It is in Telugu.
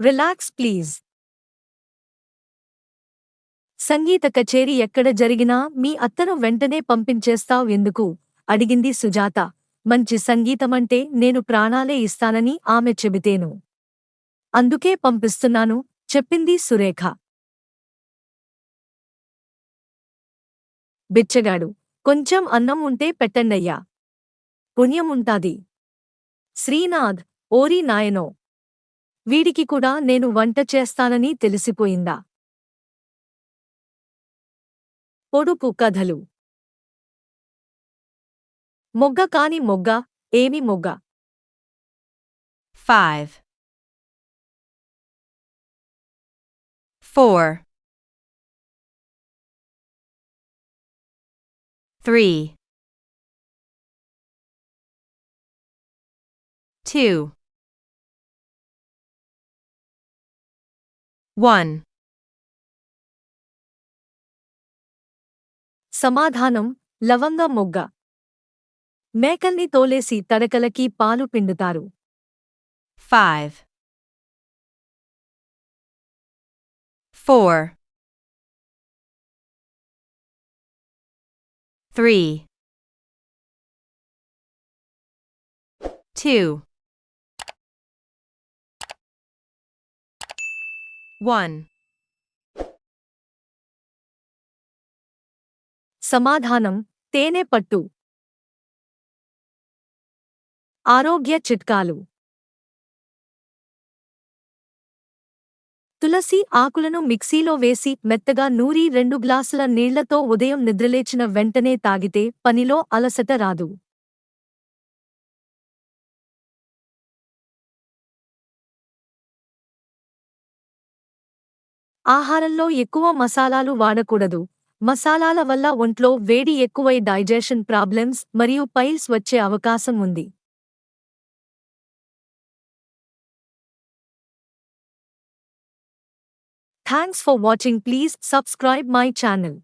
రిలాక్స్ ప్లీజ్ సంగీత కచేరీ ఎక్కడ జరిగినా మీ అత్తను వెంటనే పంపించేస్తావ్ ఎందుకు? అడిగింది సుజాత. మంచి సంగీతమంటే నేను ప్రాణాలే ఇస్తానని ఆమె చెబితేను. అందుకే పంపిస్తున్నాను చెప్పింది సురేఖ. బిచ్చగాడు. కొంచెం అన్నం ఉంటే పెట్టండయ్యా. పుణ్యం ఉంటాది శ్రీనాథ్ ఓరి నాయనో. వీడికి కూడా నేను వంట చేస్తానని తెలిసిపోయిందా? పొడుపు కథలు. మొగ్గ కాని మొగ్గ ఏమి మొగ్గ? 5 4 3 2 1 సమాధానం లవంగ మొగ్గ మేకల్ని తోలేసి తడకలకి పాలు పిండుతారు 5 4 3 2 1 సమాధానం తేనె పట్టు. ఆరోగ్య చిట్కాలు. తులసి ఆకులను మిక్సీలో వేసి మెత్తగా నూరి రెండు గ్లాసుల నీళ్ళతో ఉదయం నిద్రలేచిన వెంటనే తాగితే పనిలో అలసట రాదు. ఆహారంలో ఎక్కువ మసాలాలు వాడకూడదు. మసాలాల వల్ల ఒంట్లో వేడి ఎక్కువై డైజెషన్ ప్రాబ్లమ్స్ మరియు పైల్స్ వచ్చే అవకాశం ఉంది. Thanks for watching please subscribe my channel